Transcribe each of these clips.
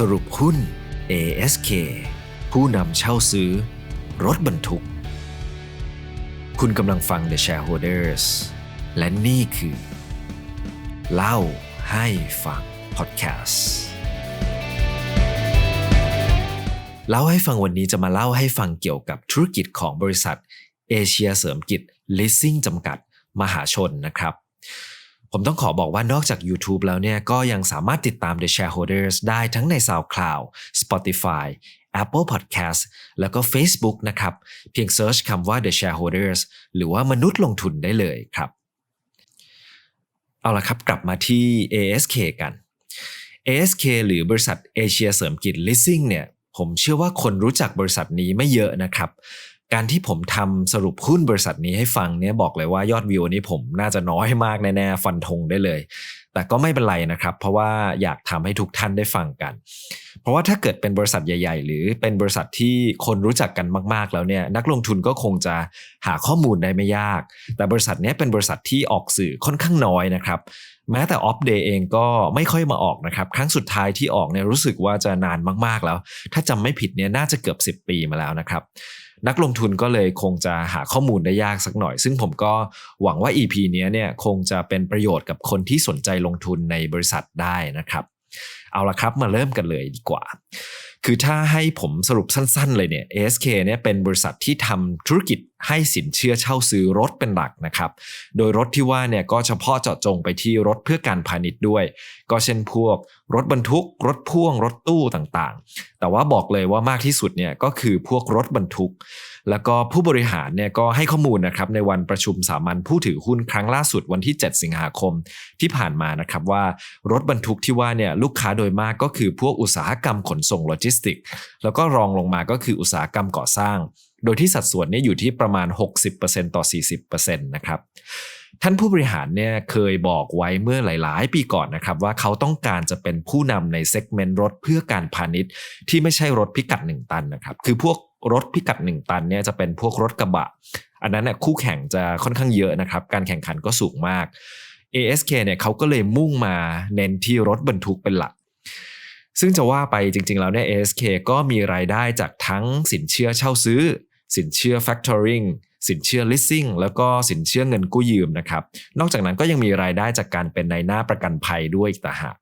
สรุปหุ้น ASK ผู้นำเช่าซื้อ รถบรรทุก คุณกำลังฟัง The Shareholders และนี่คือ เล่าให้ฟัง Podcast เล่าให้ฟังวันนี้จะมาเล่าให้ฟังเกี่ยวกับธุรกิจของบริษัท เอเชียเสริมกิจ Leasing จำกัด มหาชนนะครับ ผมต้องขอบอกว่านอกจาก YouTube แล้วเนี่ยก็ยังสามารถติดตาม The Shareholders ได้ทั้งใน SoundCloud Spotify Apple Podcast แล้วก็ Facebook นะครับ เพียงเซิร์ชคำว่า The Shareholders หรือว่ามนุษย์ลงทุนได้เลยครับ เอาละครับกลับมาที่ ASK กัน ASK หรือบริษัทเอเชียเสริมกิจ Leasing เนี่ยผมเชื่อว่าคนรู้จักบริษัทนี้ไม่เยอะนะครับ การที่ผมทำสรุปหุ้นบริษัทนี้ให้ฟังเนี่ยบอกเลยว่ายอดวิวนี้ผมน่าจะน้อยมากแน่ๆฟันธงได้เลย แต่ก็ไม่เป็นไรนะครับ เพราะว่าอยากทำให้ทุกท่านได้ฟังกัน เพราะว่าถ้าเกิดเป็นบริษัทใหญ่ ๆ หรือเป็นบริษัทที่คนรู้จักกันมากๆ แล้วเนี่ยนักลงทุนก็คงจะหาข้อมูลได้ไม่ยาก แต่บริษัทนี้เป็นบริษัทที่ออกสื่อค่อนข้างน้อยนะครับ แม้แต่ออฟเดย์เองก็ไม่ค่อยมาออกนะครับ ครั้งสุดท้ายที่ออกเนี่ยรู้สึกว่าจะนานมากๆแล้ว ถ้าจำไม่ผิดเนี่ยน่าจะเกือบ 10 ปีมาแล้วนะครับ นักลงทุนก็เลยคงจะหาข้อมูลได้ยากสักหน่อย ซึ่งผมก็หวังว่า EP นี้เนี่ยคงจะเป็นประโยชน์กับคนที่สนใจลงทุนในบริษัทได้นะครับ เอาละครับมาเริ่มกันเลยดีกว่า คือถ้าให้ผมสรุปสั้นๆเลยเนี่ย ASK เนี่ยเป็นบริษัทที่ทำธุรกิจให้สินเชื่อเช่าซื้อรถเป็นหลักนะครับ โดยรถที่ว่าเนี่ยก็เฉพาะเจาะจงไปที่รถเพื่อการพาณิชย์ด้วย ก็เช่นพวกรถบรรทุก รถพ่วง รถตู้ต่างๆ แต่ว่าบอกเลยว่ามากที่สุดเนี่ยก็คือพวกรถบรรทุก แล้วก็ผู้บริหารเนี่ยก็ให้ข้อมูลนะครับในวันประชุมสามัญผู้ถือหุ้นครั้งล่าสุดวันที่ 7 สิงหาคมที่ผ่านมานะครับว่ารถบรรทุกที่ว่าเนี่ยลูกค้าโดยดยมากก็คือพวกอุตสาหกรรมขนส่งโลจิสติก แล้วก็รองลงมาก็คืออุตสาหกรรมก่อสร้าง โดยที่สัดส่วนนี่ยอยู่ที่ประมาณ 60%ต่อ 40%นะครับท่านผู้บริหารเนี่ยเคยบอกไว้เมื่อหลาย ๆ ปีก่อนนะครับว่าเขาต้องการจะเป็นผู้นำในเซกเมนต์รถเพื่อการพาณิชย์ ที่ไม่ใช่รถพิกัด 1 ตันนะครับคือพวกรถพิกัด 1 ตันเนี่ยจะเป็นพวกรถกระบะ อันนั้นเนี่ยคู่แข่งจะค่อนข้างเยอะนะครับ การแข่งขันก็สูงมาก ASK เนี่ยเขาก็เลยมุ่งมาเน้นที่รถบรรทุกเป็นหลัก ซึ่งจะว่าไปจริงๆ แล้วเนี่ย ASK ก็มีรายได้จากทั้งสินเชื่อเช่าซื้อ สินเชื่อ factoring สินเชื่อ leasing แล้วก็สินเชื่อเงินกู้ยืมนะครับ นอกจากนั้นก็ยังมีรายได้จากการเป็นในหน้าประกันภัยด้วยอีกต่างหาก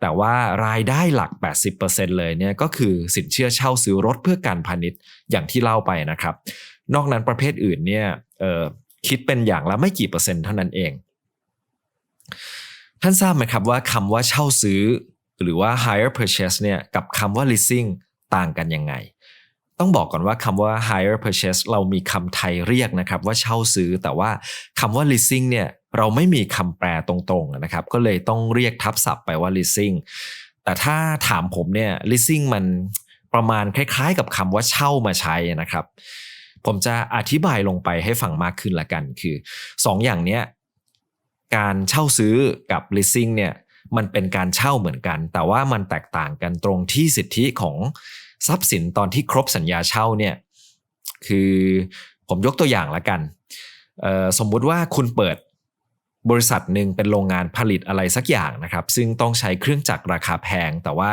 แต่ว่ารายได้หลัก 80%เลยเนี่ยก็คือสินเชื่อเช่าซื้อรถเพื่อการพาณิชย์อย่างที่เล่าไปนะครับ นอกนั้นประเภทอื่นเนี่ยคิดเป็นอย่างละไม่กี่เปอร์เซ็นต์เท่านั้นเอง ท่านทราบไหมครับว่าคำว่าเช่าซื้อ หรือว่า hire purchase เนี่ยกับคำว่า leasing ต่างกันยังไง ต้องบอกก่อนว่าคำว่า hire purchase เรามีคำไทยเรียกนะครับว่าเช่าซื้อ แต่ว่าคำว่า leasing เนี่ยเราไม่มีคำแปลตรงๆนะครับ ก็เลยต้องเรียกทับศัพท์ไปว่า leasing แต่ถ้าถามผมเนี่ย leasing มันประมาณคล้ายๆ กับคำว่าเช่ามาใช้นะครับ ผมจะอธิบายลงไปให้ฟังมากขึ้นละกัน คือ 2ออย่างเนี้ยการเช่าซื้อกับ leasing เนี่ย มันเป็นการเช่าเหมือนกัน แต่ว่ามันแตกต่างกันตรงที่สิทธิของทรัพย์สินตอนที่ครบสัญญาเช่าเนี่ยคือผมยกตัวอย่างละกัน สมมุติว่าคุณเปิด บริษัทหนึ่งเป็นโรงงานผลิตอะไรสักอย่างนะครับ ซึ่งต้องใช้เครื่องจักรราคาแพง แต่ว่า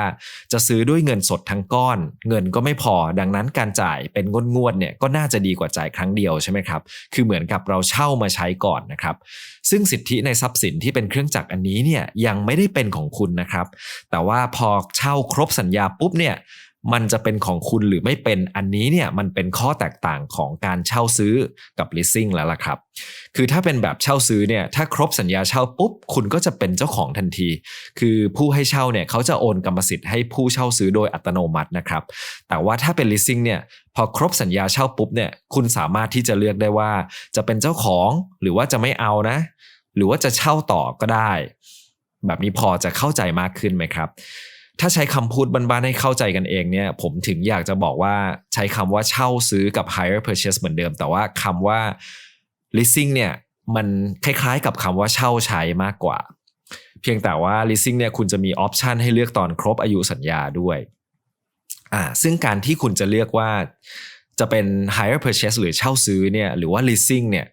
จะซื้อด้วยเงินสดทั้งก้อน เงินก็ไม่พอ ดังนั้นการจ่ายเป็นงวดงวดเนี่ยก็น่าจะดีกว่าจ่ายครั้งเดียวใช่ไหมครับ คือเหมือนกับเราเช่ามาใช้ก่อนนะครับ ซึ่งสิทธิในทรัพย์สินที่เป็นเครื่องจักรอันนี้เนี่ยยังไม่ได้เป็นของคุณนะครับ แต่ว่าพอเช่าครบสัญญาปุ๊บเนี่ย มันจะเป็นของคุณหรือไม่เป็นอันนี้เนี่ยมันเป็นข้อแตกต่างของการเช่าซื้อกับ leasing แล้วล่ะครับ คือถ้าเป็นแบบเช่าซื้อเนี่ยถ้าครบสัญญาเช่าปุ๊บ คุณก็จะเป็นเจ้าของทันที คือผู้ให้เช่าเนี่ยเขาจะโอนกรรมสิทธิ์ให้ผู้เช่าซื้อโดยอัตโนมัตินะครับ แต่ว่าถ้าเป็น leasing เนี่ยพอครบสัญญาเช่าปุ๊บเนี่ยคุณสามารถที่จะเลือกได้ว่า จะเป็นเจ้าของหรือว่าจะไม่เอานะ หรือว่าจะเช่าต่อก็ได้ แบบนี้พอจะเข้าใจมากขึ้นไหมครับ ถ้าใช้คำพูดบ้านๆให้เข้าใจกันเองเนี่ย ผมถึงอยากจะบอกว่าใช้คำว่าเช่าซื้อกับ hire purchase เหมือนเดิม แต่ว่าคำว่า leasing เนี่ยมันคล้ายๆกับคำว่าเช่าใช้มากกว่า เพียงแต่ว่า leasing เนี่ยคุณจะมีออปชันให้เลือกตอนครบอายุสัญญาด้วยอ่าซึ่งการที่คุณจะเลือกว่าจะเป็น hire purchase หรือเช่าซื้อเนี่ยหรือว่า leasing เนี่ย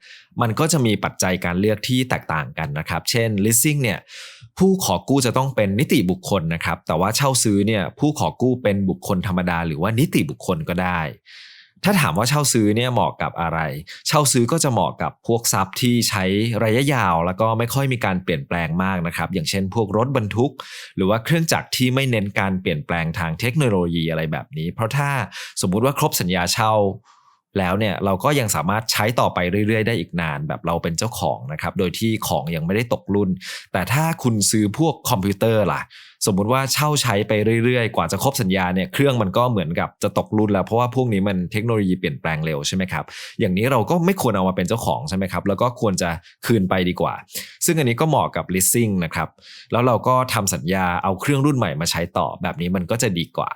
มันก็จะมีปัจจัยการเลือกที่แตกต่างกันนะครับ เช่น leasing เนี่ยผู้ขอกู้จะต้องเป็นนิติบุคคลนะครับ แต่ว่าเช่าซื้อเนี่ยผู้ขอกู้เป็นบุคคลธรรมดา หรือว่านิติบุคคลก็ได้ ถ้าถามว่าเช่าซื้อเนี่ยเหมาะกับอะไร เช่าซื้อก็จะเหมาะกับพวกทรัพย์ที่ใช้ระยะยาว แล้วก็ไม่ค่อยมีการเปลี่ยนแปลงมากนะครับ อย่างเช่น พวกรถบรรทุก หรือว่าเครื่องจักรที่ไม่เน้นการเปลี่ยนแปลงทางเทคโนโลยีอะไรแบบนี้ เพราะถ้าสมมุติว่าครบสัญญาเช่า แล้วเนี่ยเราก็ยังสามารถใช้ต่อไปเรื่อยๆ ได้อีกนาน แบบเราเป็นเจ้าของนะครับ โดยที่ของยังไม่ได้ตกรุ่น แต่ถ้าคุณซื้อพวกคอมพิวเตอร์ล่ะสมมุติว่าเช่าใช้ไปเรื่อยๆ กว่าจะครบสัญญาเนี่ยเครื่องมันก็เหมือนกับจะตกรุ่นแล้ว เพราะว่าพวกนี้มันเทคโนโลยีเปลี่ยนแปลงเร็วใช่ไหมครับอย่างนี้เราก็ไม่ควรเอามาเป็นเจ้าของใช่ไหมครับแล้วก็ควรจะคืนไปดีกว่า ซึ่งอันนี้ก็เหมาะกับ leasing นะครับแล้วเราก็ทำสัญญาเอาเครื่องรุ่นใหม่มาใช้ต่อแบบนี้มันก็จะดีกว่า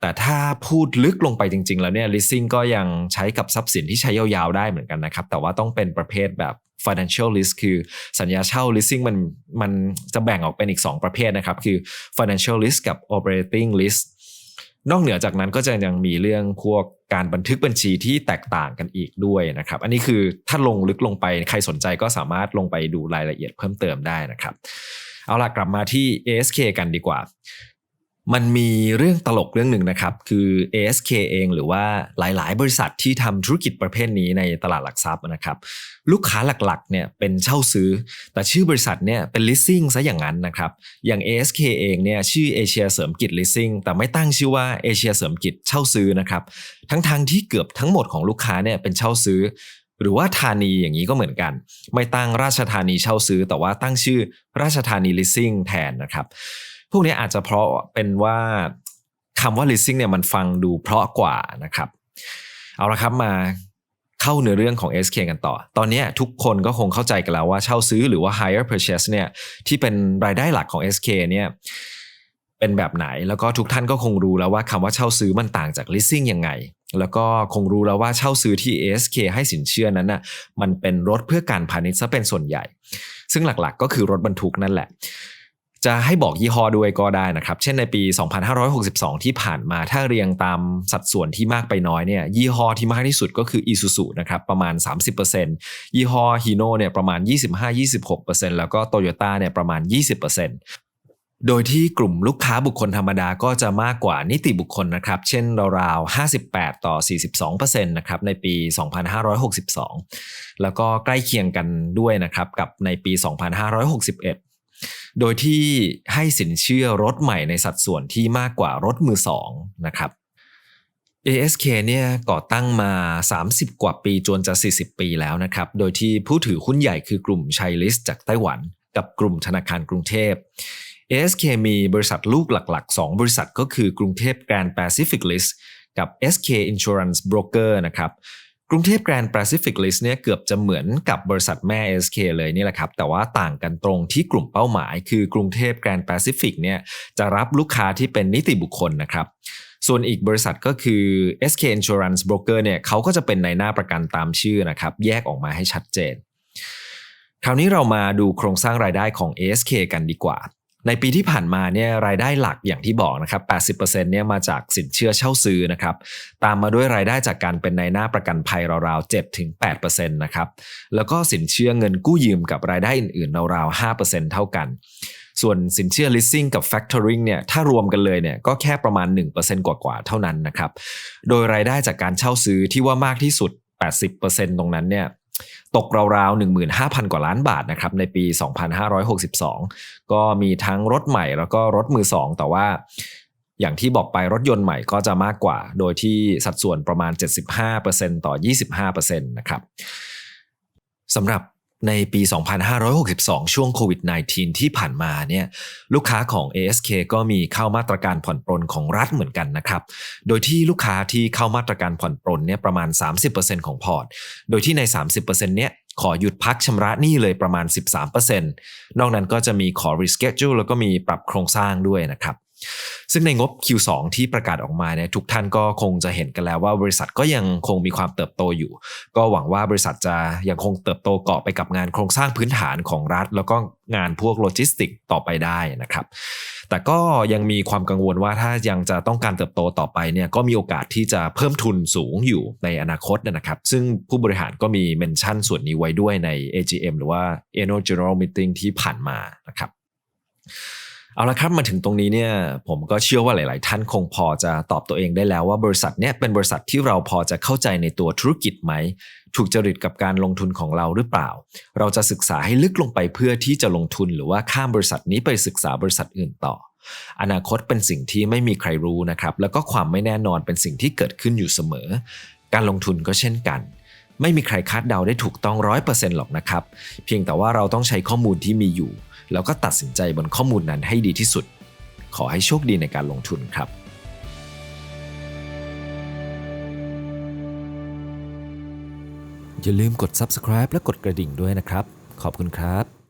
แต่ถ้าพูดลึกลงไปจริง ๆ แล้วเนี่ย leasing ก็ยังใช้กับทรัพย์สินที่ใช้ยาวๆได้เหมือนกันนะครับ แต่ว่าต้องเป็นประเภทแบบ financial lease คือสัญญาเช่า leasing มันมันจะแบ่งออกเป็นอีก 2 ประเภทนะครับ คือ financial lease กับ operating lease นอกเหนือจากนั้นก็จะยังมีเรื่องพวกการบันทึกบัญชีที่แตกต่างกันอีกด้วยนะครับ อันนี้คือถ้าลงลึกลงไปใครสนใจก็สามารถลงไปดูรายละเอียดเพิ่มเติมได้นะครับ เอาล่ะกลับมาที่ ASK กันดีกว่า มันมีเรื่องตลกเรื่องหนึ่งนะครับ คือ ASK เองหรือว่าหลายๆ บริษัทที่ทำธุรกิจประเภทนี้ในตลาดหลักทรัพย์นะครับ ลูกค้าหลักๆเนี่ยเป็นเช่าซื้อ แต่ชื่อบริษัทเนี่ยเป็น leasing ซะอย่างนั้นนะครับ อย่าง ASK เองเนี่ยชื่อเอเชียเสริมกิจ leasing แต่ไม่ตั้งชื่อว่าเอเชียเสริมกิจเช่าซื้อนะครับทั้งๆทที่เกือบทั้งหมดของลูกค้าเนี่ยเป็นเช่าซื้อ หรือว่าธานีอย่างนี้ก็เหมือนกัน ไม่ตั้งราชธานีเช่าซื้อ แต่ว่าตั้งชื่อราชธานี leasing แทนนะครับ พวกนี้อาจจะเพราะเป็นว่าคำว่า leasing เนี่ยมันฟังดูเพราะกว่านะครับ เอาละครับมาเข้าเนื้อเรื่องของ SK กันต่อ ตอนนี้ทุกคนก็คงเข้าใจกันแล้วว่าเช่าซื้อหรือว่า hire purchase เนี่ยที่เป็นรายได้หลักของ SK เนี่ยเป็นแบบไหน แล้วก็ทุกท่านก็คงรู้แล้วว่าคำว่าเช่าซื้อมันต่างจาก leasing ยังไง แล้วก็คงรู้แล้วว่าเช่าซื้อที่ SK ให้สินเชื่อนั้นน่ะมันเป็นรถเพื่อการพาณิชย์ซะเป็นส่วนใหญ่ ซึ่งหลักๆ ก็คือรถบรรทุกนั่นแหละ จะให้บอกยี่ห้อด้วยก็ได้นะครับ เช่นในปี 2562 ที่ผ่านมาถ้าเรียงตามสัดส่วนที่มากไปน้อยเนี่ยยี่ห้อที่มากที่สุดก็คือ Isuzu นะครับประมาณ 30%ยี่ห้อ Hino เนี่ยประมาณ 25-26%แล้วก็ Toyota เนี่ยประมาณ 20%โดยที่กลุ่มลูกค้าบุคคลธรรมดาก็จะมากกว่านิติบุคคลนะครับ เช่นราวๆ 58 ต่อ 42%นะครับในปี 2562 แล้วก็ใกล้เคียงกันด้วยนะครับกับในปี 2561 โดยที่ให้สินเชื่อรถใหม่ในสัดส่วนที่มากกว่ารถมือสองนะครับ ASK เนี่ยก่อตั้งมา 30 กว่าปีจนจะ 40 ปีแล้วนะครับ โดยที่ผู้ถือหุ้นใหญ่คือกลุ่มชัยลิสจากไต้หวัน กับกลุ่มธนาคารกรุงเทพ ASK มีบริษัทลูกหลัก ๆ 2 บริษัทก็คือกรุงเทพ Grand Pacific List กับ SK Insurance Broker นะครับ กรุงเทพ Grand Pacific List เนี่ยเกือบจะเหมือนกับบริษัทแม่ SK เลยนี่แหละครับ แต่ว่าต่างกันตรงที่กลุ่มเป้าหมาย คือกรุงเทพ Grand Pacific เนี่ยจะรับลูกค้าที่เป็นนิติบุคคลนะครับส่วนอีกบริษัทก็คือ SK Insurance Broker เนี่ยเขาก็จะเป็นในหน้าประกันตามชื่อนะครับ แยกออกมาให้ชัดเจน คราวนี้เรามาดูโครงสร้างรายได้ของ ASK กันดีกว่า ในปีที่ผ่านมาเนี่ยรายได้หลักอย่างที่บอกนะครับ 80%เนี่ยมาจากสินเชื่อเช่าซื้อนะครับ ตามมาด้วยรายได้จากการเป็นในหน้าประกันภัยราวๆ7-8%นะครับ แล้วก็สินเชื่อเงินกู้ยืมกับรายได้อื่นๆราวๆ5%เท่ากัน ส่วนสินเชื่อ leasing กับ factoring เนี่ยถ้ารวมกันเลยเนี่ยก็แค่ประมาณ 1%กว่าๆเท่านั้นนะครับ โดยรายได้จากการเช่าซื้อที่ว่ามากที่สุด 80%ตรงนั้นเนี่ย ตกราวๆ15,000 กว่าล้านบาทนะครับในปี 2562 ก็มีทั้งรถใหม่แล้วก็รถมือสองแต่ว่าอย่างที่บอกไปรถยนต์ใหม่ก็จะมากกว่า โดยที่สัดส่วนประมาณ 75%ต่อ 25%นะครับสำหรับ ในปี 2562 ช่วงโควิด -19 ที่ผ่านมาเนี่ยลูกค้าของ ASK ก็มีเข้ามาตรการผ่อนปรนของรัฐเหมือนกันนะครับ โดยที่ลูกค้าที่เข้ามาตรการผ่อนปรนเนี่ยประมาณ 30%ของพอร์ต โดยที่ใน 30%เนี้ยขอหยุดพักชำระหนี้เลยประมาณ 13%นอกนั้นก็จะมีขอ reschedule แล้วก็มีปรับโครงสร้างด้วยนะครับ ซึ่งในงบ Q2 ที่ประกาศออกมาเนี่ยทุกท่านก็คงจะเห็นกันแล้วว่าบริษัทก็ยังคงมีความเติบโตอยู่ ก็หวังว่าบริษัทจะยังคงเติบโตเกาะไปกับงานโครงสร้างพื้นฐานของรัฐ แล้วก็งานพวกโลจิสติกต่อไปได้นะครับ แต่ก็ยังมีความกังวลว่าถ้ายังจะต้องการเติบโตต่อไปเนี่ยก็มีโอกาสที่จะเพิ่มทุนสูงอยู่ในอนาคตนะครับ ซึ่งผู้บริหารก็มีเมนชั่นส่วนนี้ไว้ด้วยใน AGM หรือว่า Annual General Meeting ที่ผ่านมานะครับ เอาละครับมาถึงตรงนี้เนี่ยผมก็เชื่อว่าหลาย ๆ ท่านคงพอจะตอบตัวเองได้แล้วว่าบริษัทเนี่ยเป็นบริษัทที่เราพอจะเข้าใจในตัวธุรกิจไหม ถูกจริตกับการลงทุนของเราหรือเปล่า เราจะศึกษาให้ลึกลงไปเพื่อที่จะลงทุนหรือว่าข้ามบริษัทนี้ไปศึกษาบริษัทอื่นต่อ อนาคตเป็นสิ่งที่ไม่มีใครรู้นะครับแล้วก็ความไม่แน่นอนเป็นสิ่งที่เกิดขึ้นอยู่เสมอ การลงทุนก็เช่นกันไม่มีใครคาดเดาได้ถูกต้องร้อยเปอร์เซ็นต์หรอกนะครับ เพียงแต่ว่าเราต้องใช้ข้อมูลที่มีอยู่ แล้วก็ตัดสินใจบนข้อมูลนั้นให้ดีที่สุด ขอให้โชคดีในการลงทุนครับอย่าลืมกด subscribe และกดกระดิ่งด้วยนะครับ ขอบคุณครับ